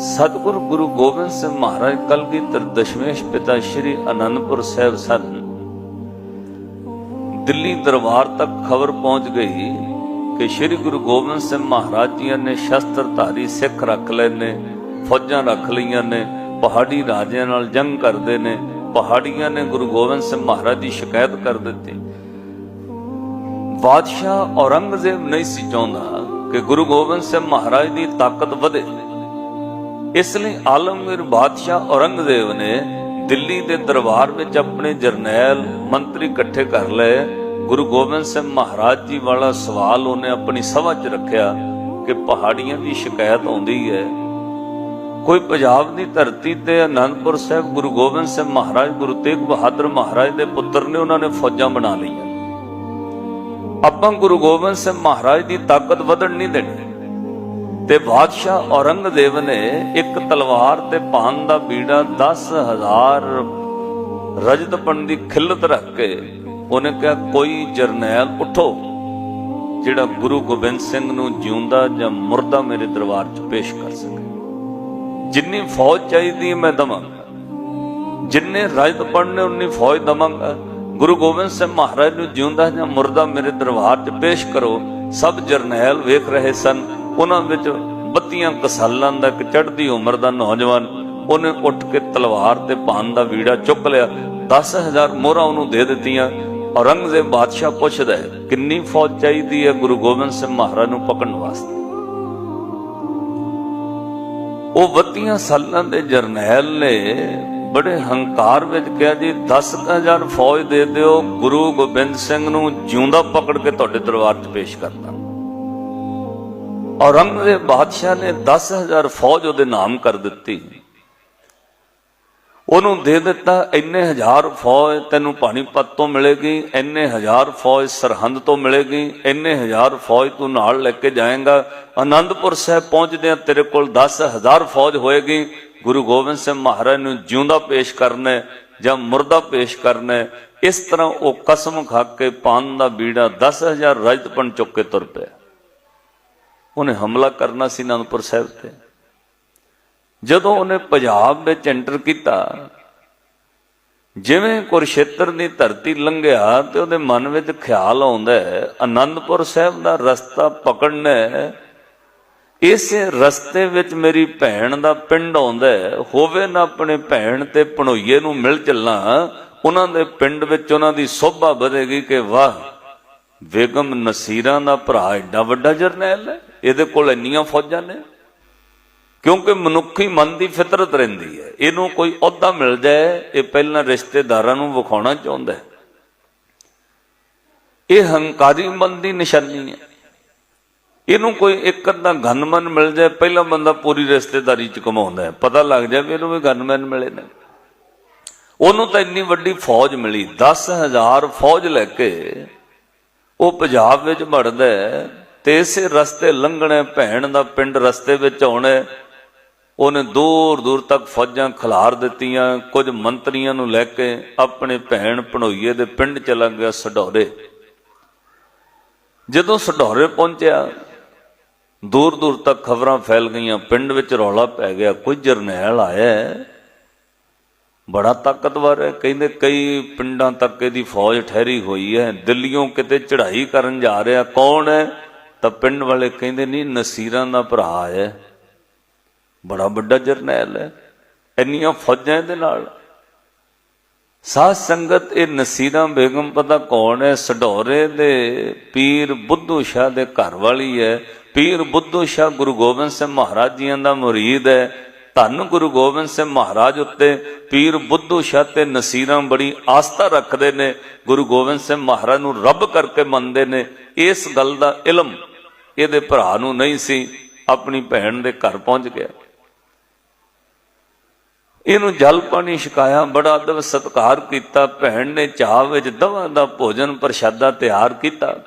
ਸਤਿਗੁਰ ਗੁਰੂ ਗੋਬਿੰਦ ਸਿੰਘ ਮਹਾਰਾਜ ਕਲਗੀਧਰ ਦਸ਼ਮੇਸ਼ ਪਿਤਾ ਸ੍ਰੀ ਅਨੰਦਪੁਰ ਸਾਹਿਬ ਸਨ। ਦਿੱਲੀ ਦਰਬਾਰ ਤੱਕ ਖਬਰ ਪਹੁੰਚ ਗਈ ਕਿ ਸ੍ਰੀ ਗੁਰੂ ਗੋਬਿੰਦ ਸਿੰਘ ਮਹਾਰਾਜ ਜੀ ਨੇ ਸ਼ਸਤਰਧਾਰੀ ਸਿੱਖ ਰੱਖ ਲਏ ਨੇ, ਫੌਜਾਂ ਰੱਖ ਲਈਆਂ ਨੇ, ਪਹਾੜੀ ਰਾਜਿਆਂ ਨਾਲ ਜੰਗ ਕਰਦੇ ਨੇ, ਪਹਾੜੀਆਂ ਨੇ ਗੁਰੂ ਗੋਬਿੰਦ ਸਿੰਘ ਮਹਾਰਾਜ ਦੀ ਸ਼ਿਕਾਇਤ ਕਰ ਦਿੱਤੀ। ਬਾਦਸ਼ਾਹ ਔਰੰਗਜ਼ੇਬ ਨਹੀਂ ਸੀ ਚਾਹੁੰਦਾ ਕਿ ਗੁਰੂ ਗੋਬਿੰਦ ਸਿੰਘ ਮਹਾਰਾਜ ਦੀ ਤਾਕਤ ਵਧੇ। ਇਸ ਲਈ ਆਲਮਗੀਰ ਬਾਦਸ਼ਾਹ ਔਰੰਗਜ਼ੇਬ ਨੇ ਦਿੱਲੀ ਦੇ ਦਰਬਾਰ ਵਿੱਚ ਆਪਣੇ ਜਰਨੈਲ ਮੰਤਰੀ ਇਕੱਠੇ ਕਰ ਲਏ। ਗੁਰੂ ਗੋਬਿੰਦ ਸਿੰਘ ਮਹਾਰਾਜ ਜੀ ਵਾਲਾ ਸਵਾਲ ਉਹਨੇ ਆਪਣੀ ਸਭਾ 'ਚ ਰੱਖਿਆ ਕਿ ਪਹਾੜੀਆਂ ਦੀ ਸ਼ਿਕਾਇਤ ਆਉਂਦੀ ਹੈ। ਕੋਈ ਪੰਜਾਬ ਦੀ ਧਰਤੀ ਤੇ ਅਨੰਦਪੁਰ ਸਾਹਿਬ ਗੁਰੂ ਗੋਬਿੰਦ ਸਿੰਘ ਮਹਾਰਾਜ, ਗੁਰੂ ਤੇਗ ਬਹਾਦਰ ਮਹਾਰਾਜ ਦੇ ਪੁੱਤਰ ਨੇ ਉਹਨਾਂ ਨੇ ਫੌਜਾਂ ਬਣਾ ਲਈਆਂ। ਆਪਾਂ ਗੁਰੂ ਗੋਬਿੰਦ ਸਿੰਘ ਮਹਾਰਾਜ ਦੀ ਤਾਕਤ ਵਧਣ ਨਹੀਂ ਦੇਣੀ। ਤੇ ਬਾਦਸ਼ਾਹ ਔਰੰਗਜ਼ੇਬ ਨੇ ਇੱਕ ਤਲਵਾਰ ਤੇ ਪਾਨ ਦਾ ਬੀੜਾ 10000 ਰਜਤਪਣ ਦੀ ਖਿੱਲਤ ਰੱਖ ਕੇ ਉਹਨੇ ਕਿਹਾ, ਕੋਈ ਜਰਨੈਲ ਉਠੋ, ਜਿਹੜਾ ਗੁਰੂ ਗੋਬਿੰਦ ਸਿੰਘ ਨੂੰ ਜਿਉਂਦਾ ਜਾਂ ਮੁਰਦਾ ਮੇਰੇ ਦਰਬਾਰ 'ਚ ਪੇਸ਼ ਕਰ ਸਕੇ। ਜਿੰਨੀ ਫੌਜ ਚਾਹੀਦੀ ਹੈ ਮੈਂ ਦਵਾਂਗਾ। ਜਿੰਨੇ ਰਜਤਪਣ ਨੇ ਉਨੀ ਫੌਜ ਦਵਾਂਗਾ। ਗੁਰੂ ਗੋਬਿੰਦ ਸਿੰਘ ਮਹਾਰਾਜ ਨੂੰ ਜਿਉਂਦਾ ਜਾਂ ਮੁਰਦਾ ਮੇਰੇ ਦਰਬਾਰ 'ਚ ਪੇਸ਼ ਕਰੋ, ਸਭ ਜਰਨੈਲ ਵੇਖ ਰਹੇ ਸਨ। ਉਹਨਾਂ ਵਿੱਚ ਬੱਤੀਆਂ ਕਸਾਲਾਂ ਦਾ ਇੱਕ ਚੜ੍ਹਦੀ ਉਮਰ ਦਾ ਨੌਜਵਾਨ, ਉਹਨੇ ਉੱਠ ਕੇ ਤਲਵਾਰ ਤੇ ਭਾਨ ਦਾ ਵੀੜਾ ਚੁੱਕ ਲਿਆ 10000 ਮੋਹਰਾਂ ਉਹਨੂੰ ਦੇ ਦਿੱਤੀਆਂ। ਔਰੰਗਜ਼ੇਬ ਬਾਦਸ਼ਾਹ ਪੁੱਛਦਾ ਹੈ, ਕਿੰਨੀ ਫੌਜ ਚਾਹੀਦੀ ਹੈ ਗੁਰੂ ਗੋਬਿੰਦ ਸਿੰਘ ਮਹਾਰਾਜ ਨੂੰ ਪਕੜਨ ਵਾਸਤੇ? ਉਹ 32 ਸਾਲਾਂ ਦੇ ਜਰਨੈਲ ਨੇ ਬੜੇ ਹੰਕਾਰ ਵਿੱਚ ਕਿਹਾ, ਜੀ 10000 ਫੌਜ ਦੇ ਦਿਓ, ਗੁਰੂ ਗੋਬਿੰਦ ਸਿੰਘ ਨੂੰ ਜਿਉਂਦਾ ਪਕੜ ਕੇ ਤੁਹਾਡੇ ਦਰਬਾਰ 'ਚ ਪੇਸ਼ ਕਰਦਾ ਔਰੰਗਜ਼ੇਬ ਬਾਦਸ਼ਾਹ ਨੇ 10000 ਫੌਜ ਉਹਦੇ ਨਾਮ ਕਰ ਦਿੱਤੀ। ਉਹਨੂੰ ਦੇ ਦਿੱਤਾ, ਇੰਨੇ ਹਜ਼ਾਰ ਫੌਜ ਤੈਨੂੰ ਪਾਣੀਪਤ ਤੋਂ ਮਿਲੇਗੀ, ਇੰਨੇ ਹਜ਼ਾਰ ਫੌਜ ਸਰਹੰਦ ਤੋਂ ਮਿਲੇਗੀ, ਇੰਨੇ ਹਜ਼ਾਰ ਫੌਜ ਤੂੰ ਨਾਲ ਲੈ ਕੇ ਜਾਏਗਾ। ਆਨੰਦਪੁਰ ਸਾਹਿਬ ਪਹੁੰਚਦਿਆਂ ਤੇਰੇ ਕੋਲ 10000 ਫੌਜ ਹੋਏਗੀ। ਗੁਰੂ ਗੋਬਿੰਦ ਸਿੰਘ ਮਹਾਰਾਜ ਨੂੰ ਜਿਉਂਦਾ ਪੇਸ਼ ਕਰਨਾ ਜਾਂ ਮੁਰਦਾ ਪੇਸ਼ ਕਰਨਾ, ਇਸ ਤਰ੍ਹਾਂ ਉਹ ਕਸਮ ਖਾ ਕੇ ਪਾਨ ਦਾ ਬੀੜਾ 10000 ਰਜਤਪਣ ਚੁੱਕ ਕੇ ਤੁਰ ਪਿਆ। ਉਹਨੇ ਹਮਲਾ ਕਰਨਾ ਸੀ ਅਨੰਦਪੁਰ ਸਾਹਿਬ ਤੇ। ਜਦੋਂ ਉਹਨੇ ਪੰਜਾਬ ਵਿੱਚ ਐਂਟਰ ਕੀਤਾ, ਜਿਵੇਂ ਕੁਰਸ਼ੇਤਰ ਦੀ ਧਰਤੀ ਲੰਘਿਆ ਤੇ ਉਹਦੇ ਮਨ ਵਿੱਚ ਖਿਆਲ ਆਉਂਦਾ ਹੈ ਆਨੰਦਪੁਰ ਸਾਹਿਬ ਦਾ ਰਸਤਾ ਪਕੜਨਾ ਇਸੇ ਰਸਤੇ ਵਿੱਚ ਮੇਰੀ ਭੈਣ ਦਾ ਪਿੰਡ ਆਉਂਦਾ ਹੋਵੇ ਨਾ ਆਪਣੇ ਭੈਣ ਤੇ ਪਣੋਈਏ ਨੂੰ ਮਿਲ ਚੱਲਾਂ, ਉਹਨਾਂ ਦੇ ਪਿੰਡ ਵਿੱਚ ਉਹਨਾਂ ਦੀ ਸੋਭਾ ਵਧੇਗੀ ਕਿ ਵਾਹ। ਬੇਗਮ ਨਸੀਰਾਂ ਦਾ ਭਰਾ ਐਡਾ ਵੱਡਾ ਜਰਨੈਲ ਹੈ, ਇਹਦੇ ਕੋਲ ਇੰਨੀਆਂ ਫੌਜਾਂ ਨੇ। ਕਿਉਂਕਿ ਮਨੁੱਖੀ ਮਨ ਦੀ ਫਿਤਰਤ ਰਹਿੰਦੀ ਹੈ, ਇਹਨੂੰ ਕੋਈ ਅਹੁਦਾ ਮਿਲ ਜਾਏ, ਇਹ ਪਹਿਲਾਂ ਰਿਸ਼ਤੇਦਾਰਾਂ ਨੂੰ ਵਿਖਾਉਣਾ ਚਾਹੁੰਦਾ ਹੈ। ਇਹ ਹੰਕਾਰੀ ਮਨ ਦੀ ਨਿਸ਼ਾਨੀ ਹੈ। ਇਹਨੂੰ ਕੋਈ ਇੱਕ ਅੱਧਾ ਗਨਮਨ ਮਿਲ ਜਾਏ, ਪਹਿਲਾ ਬੰਦਾ ਪੂਰੀ ਰਿਸ਼ਤੇਦਾਰੀ ਚ ਕਮਾਉਂਦਾ ਹੈ। ਪਤਾ ਲੱਗ ਜਾਵੇ ਇਹਨੂੰ ਵੀ ਗਨਮੈਨ ਮਿਲੇ ਨੇ। ਉਹਨੂੰ ਤਾਂ ਇੰਨੀ ਵੱਡੀ ਫੌਜ ਮਿਲੀ 10000 ਫੌਜ ਲੈ ਕੇ ਉਹ ਪੰਜਾਬ ਵਿੱਚ ਵੜਦਾ ਤੇ ਇਸੇ ਰਸਤੇ ਲੰਘਣੇ ਭੈਣ ਦਾ ਪਿੰਡ ਰਸਤੇ ਵਿੱਚ ਆਉਣਾ ਉਹਨੇ ਦੂਰ ਦੂਰ ਤੱਕ ਫੌਜਾਂ ਖਿਲਾਰ ਦਿੱਤੀਆਂ, ਕੁਝ ਮੰਤਰੀਆਂ ਨੂੰ ਲੈ ਕੇ ਆਪਣੇ ਭੈਣ ਭਣੋਈਏ ਦੇ ਪਿੰਡ ਚਲਾ ਗਿਆ ਸਡੌਰੇ ਜਦੋਂ ਸਡੌਰੇ ਪਹੁੰਚਿਆ, ਦੂਰ ਦੂਰ ਤੱਕ ਖਬਰਾਂ ਫੈਲ ਗਈਆਂ, ਪਿੰਡ ਵਿੱਚ ਰੌਲਾ ਪੈ ਗਿਆ, ਕੋਈ ਜਰਨੈਲ ਆਇਆ ਬੜਾ ਤਾਕਤਵਰ ਹੈ। ਕਹਿੰਦੇ ਕਈ ਪਿੰਡਾਂ ਤੱਕ ਇਹਦੀ ਫੌਜ ਠਹਿਰੀ ਹੋਈ ਹੈ। ਦਿੱਲੀੋਂ ਕਿਤੇ ਚੜ੍ਹਾਈ ਕਰਨ ਜਾ ਰਿਹਾ। ਕੌਣ ਹੈ? ਤਾਂ ਪਿੰਡ ਵਾਲੇ ਕਹਿੰਦੇ, ਨਹੀਂ, ਨਸੀਰਾਂ ਦਾ ਭਰਾ ਹੈ। ਬੜਾ ਵੱਡਾ ਜਰਨੈਲ ਹੈ। ਇੰਨੀਆਂ ਫੌਜਾਂ ਇਹਦੇ ਨਾਲ। ਸਾਧ ਸੰਗਤ, ਇਹ ਨਸੀਰਾਂ ਬੇਗਮ ਪਤਾ ਕੌਣ ਹੈ? ਸਡੋਰੇ ਦੇ ਪੀਰ ਬੁੱਧੂ ਸ਼ਾਹ ਦੇ ਘਰ ਵਾਲੀ ਹੈ। ਪੀਰ ਬੁੱਧੂ ਸ਼ਾਹ ਗੁਰੂ ਗੋਬਿੰਦ ਸਿੰਘ ਮਹਾਰਾਜ ਜੀਆਂ ਦਾ ਮੁਰੀਦ ਹੈ। ਧੰਨ ਗੁਰੂ ਗੋਬਿੰਦ ਸਿੰਘ ਮਹਾਰਾਜ ਉੱਤੇ ਪੀਰ ਬੁੱਧੂ ਸ਼ਾਹ ਤੇ ਨਸੀਰਾਂ ਬੜੀ ਆਸਥਾ ਰੱਖਦੇ ਨੇ। ਗੁਰੂ ਗੋਬਿੰਦ ਸਿੰਘ ਮਹਾਰਾਜ ਨੂੰ ਰੱਬ ਕਰਕੇ ਮੰਨਦੇ ਨੇ। ਇਸ ਗੱਲ ਦਾ ਇਲਮ ਇਹਦੇ ਭਰਾ ਨੂੰ ਨਹੀਂ ਸੀ। ਆਪਣੀ ਭੈਣ ਦੇ ਘਰ ਪਹੁੰਚ ਗਿਆ। ਇਹਨੂੰ ਜਲ ਪਾਣੀ ਛਕਾਇਆ, ਬੜਾ ਅਦਬ ਸਤਿਕਾਰ ਕੀਤਾ। ਭੈਣ ਨੇ ਚਾਹ ਵਿੱਚ ਦਵਾ ਦਾ ਭੋਜਨ ਪ੍ਰਸ਼ਾਦਾ ਤਿਆਰ ਕੀਤਾ।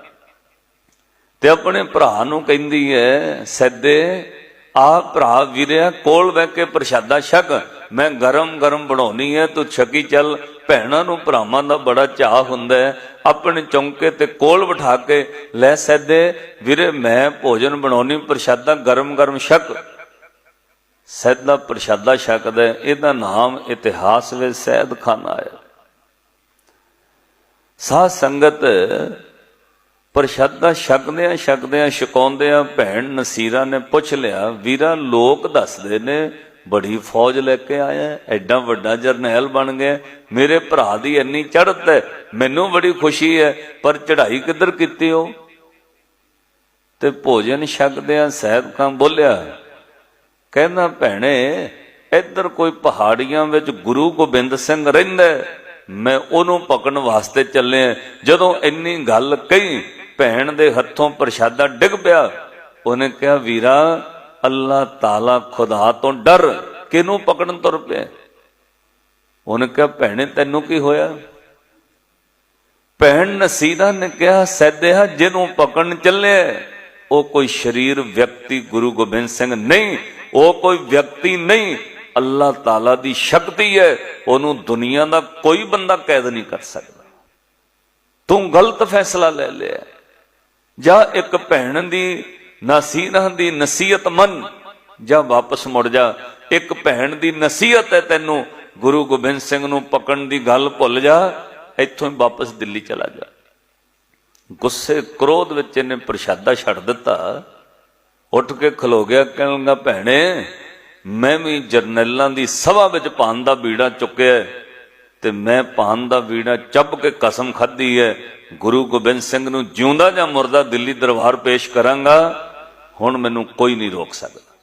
ਤੇ ਆਪਣੇ ਭਰਾ ਨੂੰ ਕਹਿੰਦੀ ਹੈ, ਸੱਦੇ ਆ ਭਰਾ ਵੀਰਿਆ ਕੋਲ ਬਹਿ ਕੇ ਪ੍ਰਸ਼ਾਦਾ ਛਕ। ਮੈਂ ਗਰਮ ਗਰਮ ਬਣਾਉਣੀ ਹੈ, ਤੂੰ ਛਕੀ ਚੱਲ। ਭੈਣਾਂ ਨੂੰ ਭਰਾਵਾਂ ਦਾ ਬੜਾ ਚਾਹ ਹੁੰਦਾ ਹੈ। ਆਪਣੇ ਚੌਂਕੇ ਤੇ ਕੋਲ ਬਿਠਾ ਕੇ ਲੈ ਸੱਦੇ। ਵੀਰੇ, ਮੈਂ ਭੋਜਨ ਬਣਾਉਣੀ, ਪ੍ਰਸ਼ਾਦਾ ਗਰਮ ਗਰਮ ਛਕ। ਸੈਦ ਪ੍ਰਸ਼ਾਦਾ ਛਕਦਾ ਇਹਦਾ ਨਾਮ ਇਤਿਹਾਸ ਵਿੱਚ ਸੈਦ ਖਾਨਾ ਆਇਆ ਸਾਧ ਸੰਗਤ ਪ੍ਰਸ਼ਾਦਾ ਛਕਦਿਆਂ ਛਕਦਿਆਂ ਛਕਾਉਂਦਿਆਂ ਭੈਣ ਨਸੀਰਾ ਨੇ ਪੁੱਛ ਲਿਆ ਵੀਰਾ ਲੋਕ ਦੱਸਦੇ ਨੇ ਬੜੀ ਫੌਜ ਲੈ ਕੇ ਆਇਆ ਹੈ, ਐਡਾ ਵੱਡਾ ਜਰਨੈਲ ਬਣ ਗਿਆ ਮੇਰੇ ਭਰਾ ਦੀ ਇੰਨੀ ਚੜ੍ਹਤ ਹੈ ਮੈਨੂੰ ਬੜੀ ਖੁਸ਼ੀ ਹੈ ਪਰ ਚੜ੍ਹਾਈ ਕਿੱਧਰ ਕੀਤੀ ਹੋ ਤੇ ਭੋਜਨ ਛਕਦਿਆਂ ਸਹਿਬ ਖਾਂ ਬੋਲਿਆ ਕਹਿੰਦਾ ਭੈਣੇ ਇੱਧਰ ਕੋਈ ਪਹਾੜੀਆਂ ਵਿੱਚ ਗੁਰੂ ਗੋਬਿੰਦ ਸਿੰਘ ਰਹਿੰਦਾ ਮੈਂ ਉਹਨੂੰ ਪਕੜਨ ਵਾਸਤੇ ਚੱਲਿਆ ਜਦੋਂ ਇੰਨੀ ਗੱਲ ਕਹੀ ਭੈਣ ਦੇ ਹੱਥੋਂ ਪ੍ਰਸ਼ਾਦਾ ਡਿੱਗ ਪਿਆ। ਉਹਨੇ ਕਿਹਾ, ਵੀਰਾ, ਅੱਲਾਹ ਤਾਲਾ ਖੁਦਾ ਤੋਂ ਡਰ। ਕਿਹਨੂੰ ਪਕੜਨ ਤੁਰ ਪਿਆ? ਉਹਨੇ ਕਿਹਾ, ਭੈਣੇ, ਤੈਨੂੰ ਕੀ ਹੋਇਆ? ਭੈਣ ਨਸੀਦਾ ਨੇ ਕਿਹਾ ਸੈਦਿਆ ਜਿਹਨੂੰ ਪਕੜਨ ਚੱਲਿਆ ਉਹ ਕੋਈ ਸ਼ਰੀਰ ਵਿਅਕਤੀ ਗੁਰੂ ਗੋਬਿੰਦ ਸਿੰਘ ਨਹੀਂ, ਉਹ ਕੋਈ ਵਿਅਕਤੀ ਨਹੀਂ। ਅੱਲਾਹ ਤਾਲਾ ਦੀ ਸ਼ਕਤੀ ਹੈ, ਉਹਨੂੰ ਦੁਨੀਆ ਦਾ ਕੋਈ ਬੰਦਾ ਕੈਦ ਨਹੀਂ ਕਰ ਸਕਦਾ। ਤੂੰ ਗਲਤ ਫੈਸਲਾ ਲੈ ਲਿਆ ਜਾਂ ਇੱਕ ਭੈਣ ਦੀ ਨਸੀਹਤ ਦੀ ਨਸੀਹਤ ਮੰਨ, ਜਾਂ ਵਾਪਸ ਮੁੜ ਜਾ, ਇੱਕ ਭੈਣ ਦੀ ਨਸੀਹਤ ਹੈ ਤੈਨੂੰ, ਗੁਰੂ ਗੋਬਿੰਦ ਸਿੰਘ ਨੂੰ ਪਕੜਨ ਦੀ ਗੱਲ ਭੁੱਲ ਜਾ, ਇੱਥੋਂ ਹੀ ਵਾਪਸ ਦਿੱਲੀ ਚਲਾ ਜਾ। ਗੁੱਸੇ ਕ੍ਰੋਧ ਵਿੱਚ ਇਹਨੇ ਪ੍ਰਸ਼ਾਦਾ ਛੱਡ ਦਿੱਤਾ। ਉੱਠ ਕੇ ਖਲੋ ਗਿਆ, ਕਹਿਣ ਲੱਗਾ, ਭੈਣੇ, ਮੈਂ ਵੀ ਜਰਨੈਲਾਂ ਦੀ ਸਭਾ ਵਿੱਚ ਪਾਨ ਦਾ ਬੀੜਾ ਚੁੱਕਿਆ ਤੇ ਮੈਂ ਪਾਨ ਦਾ ਵੀੜਾ ਚੱਬ ਕੇ ਕਸਮ ਖਾਧੀ ਹੈ। ਗੁਰੂ ਗੋਬਿੰਦ ਸਿੰਘ ਨੂੰ ਜਿਉਂਦਾ ਜਾਂ ਮੁਰਦਾ ਦਿੱਲੀ ਦਰਬਾਰ ਪੇਸ਼ ਕਰਾਂਗਾ, ਹੁਣ ਮੈਨੂੰ ਕੋਈ ਨਹੀਂ ਰੋਕ ਸਕਦਾ।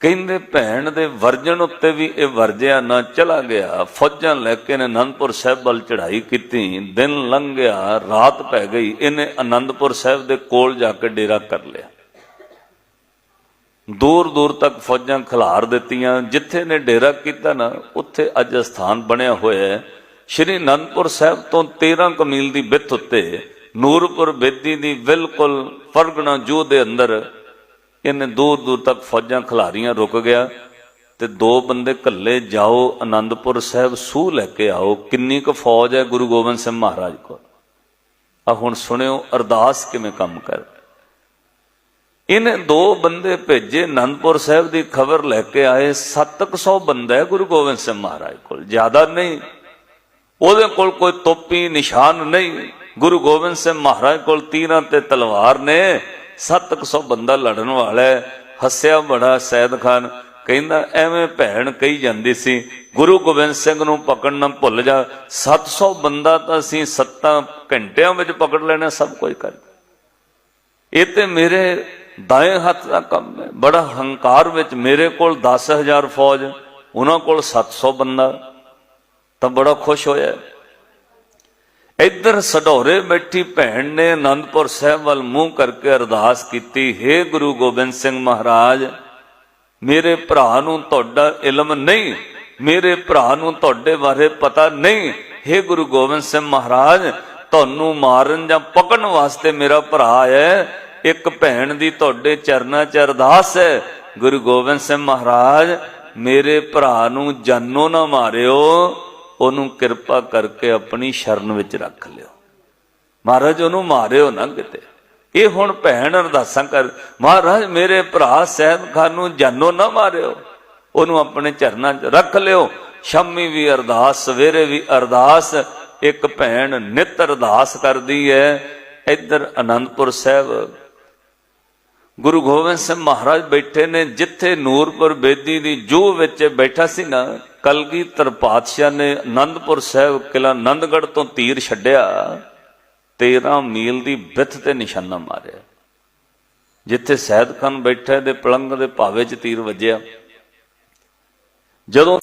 ਕਹਿੰਦੇ ਭੈਣ ਦੇ ਵਰਜਣ ਉੱਤੇ ਵੀ ਇਹ ਵਰਜਿਆ ਨਾ ਚਲਾ ਗਿਆ। ਫੌਜਾਂ ਲੈ ਕੇ ਨੇ ਅਨੰਦਪੁਰ ਸਾਹਿਬ ਵੱਲ ਚੜ੍ਹਾਈ ਕੀਤੀ। ਦਿਨ ਲੰਘ ਗਿਆ ਰਾਤ ਪੈ ਗਈ। ਇਹਨੇ ਅਨੰਦਪੁਰ ਸਾਹਿਬ ਦੇ ਕੋਲ ਜਾ ਕੇ ਡੇਰਾ ਕਰ ਲਿਆ। ਦੂਰ ਦੂਰ ਤੱਕ ਫੌਜਾਂ ਖਿਲਾਰ ਦਿੱਤੀਆਂ। ਜਿੱਥੇ ਨੇ ਡੇਰਾ ਕੀਤਾ ਨਾ, ਉੱਥੇ ਅੱਜ ਸਥਾਨ ਬਣਿਆ ਹੋਇਆ ਹੈ। ਸ਼੍ਰੀ ਅਨੰਦਪੁਰ ਸਾਹਿਬ ਤੋਂ 13 ਕਮੀਲ ਦੀ ਵਿੱਥ ਉੱਤੇ ਨੂਰਪੁਰ ਬੇਦੀ ਦੀ ਬਿਲਕੁਲ ਫਰਗਣਾ ਜੂ ਦੇ ਅੰਦਰ ਇਹਨੇ ਦੂਰ ਦੂਰ ਤੱਕ ਫੌਜਾਂ ਖਿਲਾਰੀਆਂ ਰੁਕ ਗਿਆ ਤੇ ਦੋ ਬੰਦੇ ਕੱਲੇ ਜਾਓ ਆਨੰਦਪੁਰ ਸਾਹਿਬ ਸੂਹ ਲੈ ਕੇ ਆਓ। ਕਿੰਨੀ ਕੁ ਫੌਜ ਹੈ ਗੁਰੂ ਗੋਬਿੰਦ ਸਿੰਘ ਮਹਾਰਾਜ ਕੋਲ? ਆ ਹੁਣ ਸੁਣਿਓ ਅਰਦਾਸ ਕਿਵੇਂ ਕੰਮ ਕਰ ਇਹਨੇ ਦੋ ਬੰਦੇ ਭੇਜੇ ਆਨੰਦਪੁਰ ਸਾਹਿਬ ਦੀ ਖਬਰ ਲੈ ਕੇ ਆਏ 700 ਬੰਦਾ ਹੈ ਗੁਰੂ ਗੋਬਿੰਦ ਸਿੰਘ ਮਹਾਰਾਜ ਕੋਲ। ਜ਼ਿਆਦਾ ਨਹੀਂ। ਉਹਦੇ ਕੋਲ ਕੋਈ ਤੋਪੀ, ਨਿਸ਼ਾਨ ਨਹੀਂ। ਗੁਰੂ ਗੋਬਿੰਦ ਸਿੰਘ ਮਹਾਰਾਜ ਕੋਲ ਤੀਰਾਂ ਤੇ ਤਲਵਾਰ ਨੇ। 700 ਬੰਦਾ ਲੜਨ ਵਾਲਾ ਹੱਸਿਆ ਬੜਾ ਸੈਦ ਖਾਨ ਕਹਿੰਦਾ, ਐਵੇਂ ਭੈਣ ਕਹੀ ਜਾਂਦੀ ਸੀ, ਗੁਰੂ ਗੋਬਿੰਦ ਸਿੰਘ ਨੂੰ ਪਕੜਨਾ ਭੁੱਲ ਜਾ। 700 ਬੰਦਾ ਤਾਂ ਅਸੀਂ 7 ਘੰਟਿਆਂ ਵਿੱਚ ਪਕੜ ਲੈਣਾ, ਸਭ ਕੁਝ ਕਰ ਇਹ ਤੇ ਮੇਰੇ ਦਾਏ ਹੱਥ ਦਾ ਕੰਮ ਹੈ। ਬੜਾ ਹੰਕਾਰ ਵਿੱਚ ਮੇਰੇ ਕੋਲ 10000 ਫੌਜ, ਉਹਨਾਂ ਕੋਲ 700 ਬੰਦਾ। ਤਾਂ ਬੜਾ ਖੁਸ਼ ਹੋਇਆ। ਇੱਧਰ ਸਡੋਰੇ ਬੈਠੀ ਭੈਣ ਨੇ ਅਨੰਦਪੁਰ ਸਾਹਿਬ ਵੱਲ ਮੂੰਹ ਕਰਕੇ ਅਰਦਾਸ ਕੀਤੀ हे ਗੁਰੂ ਗੋਬਿੰਦ ਸਿੰਘ ਮਹਾਰਾਜ, ਮੇਰੇ ਭਰਾ ਨੂੰ ਤੁਹਾਡਾ ਇਲਮ ਨਹੀਂ, ਮੇਰੇ ਭਰਾ ਨੂੰ ਤੁਹਾਡੇ ਬਾਰੇ ਪਤਾ ਨਹੀਂ। हे ਗੁਰੂ ਗੋਬਿੰਦ ਸਿੰਘ ਮਹਾਰਾਜ, ਤੁਹਾਨੂੰ ਮਾਰਨ ਜਾਂ ਪਕੜਨ ਵਾਸਤੇ ਮੇਰਾ ਭਰਾ ਹੈ। ਇੱਕ ਭੈਣ ਦੀ ਤੁਹਾਡੇ ਚਰਨਾਂ 'ਚ ਅਰਦਾਸ ਹੈ। ਗੁਰੂ ਗੋਬਿੰਦ ਸਿੰਘ ਮਹਾਰਾਜ, ਮੇਰੇ ਭਰਾ ਨੂੰ ਜਾਨੋਂ ਨਾ ਮਾਰਿਓ, ਉਹਨੂੰ ਕਿਰਪਾ ਕਰਕੇ ਆਪਣੀ ਸ਼ਰਨ ਵਿੱਚ ਰੱਖ ਲਿਓ। ਮਹਾਰਾਜ, ਉਹਨੂੰ ਮਾਰਿਓ ਨਾ ਕਿਤੇ। ਇਹ ਹੁਣ ਭੈਣ ਅਰਦਾਸਾਂ ਕਰ, ਮਹਾਰਾਜ, ਮੇਰੇ ਭਰਾ ਸਹਿਬ ਖਾਨ ਨੂੰ ਜਾਨੋਂ ਨਾ ਮਾਰਿਓ। ਉਹਨੂੰ ਆਪਣੇ ਚਰਨਾਂ 'ਚ ਰੱਖ ਲਿਓ। ਸ਼ਾਮੀ ਵੀ ਅਰਦਾਸ, ਸਵੇਰੇ ਵੀ ਅਰਦਾਸ, ਇੱਕ ਭੈਣ ਨਿਤ ਅਰਦਾਸ ਕਰਦੀ ਹੈ। ਇੱਧਰ ਅਨੰਦਪੁਰ ਸਾਹਿਬ ਗੁਰੂ ਗੋਬਿੰਦ ਸਿੰਘ ਮਹਾਰਾਜ ਬੈਠੇ ਨੇ, ਜਿੱਥੇ ਨੂਰਪੁਰ ਬੇਦੀ ਦੀ ਜੂ ਵਿੱਚ ਬੈਠਾ ਸੀ ਨਾ, ਕਲਗੀਧਰ ਪਾਤਸ਼ਾਹ ਨੇ ਆਨੰਦਪੁਰ ਸਾਹਿਬ ਕਿਲਾ ਆਨੰਦਗੜ੍ਹ ਤੋਂ ਤੀਰ ਛੱਡਿਆ 13 ਮੀਲ ਦੀ ਵਿੱਥ ਤੇ ਨਿਸ਼ਾਨਾ ਮਾਰਿਆ। ਜਿੱਥੇ ਸੈਦ ਖਾਨ ਬੈਠਾ ਦੇ ਪਲੰਗ ਦੇ ਭਾਵੇ 'ਚ ਤੀਰ ਵੱਜਿਆ। ਜਦੋਂ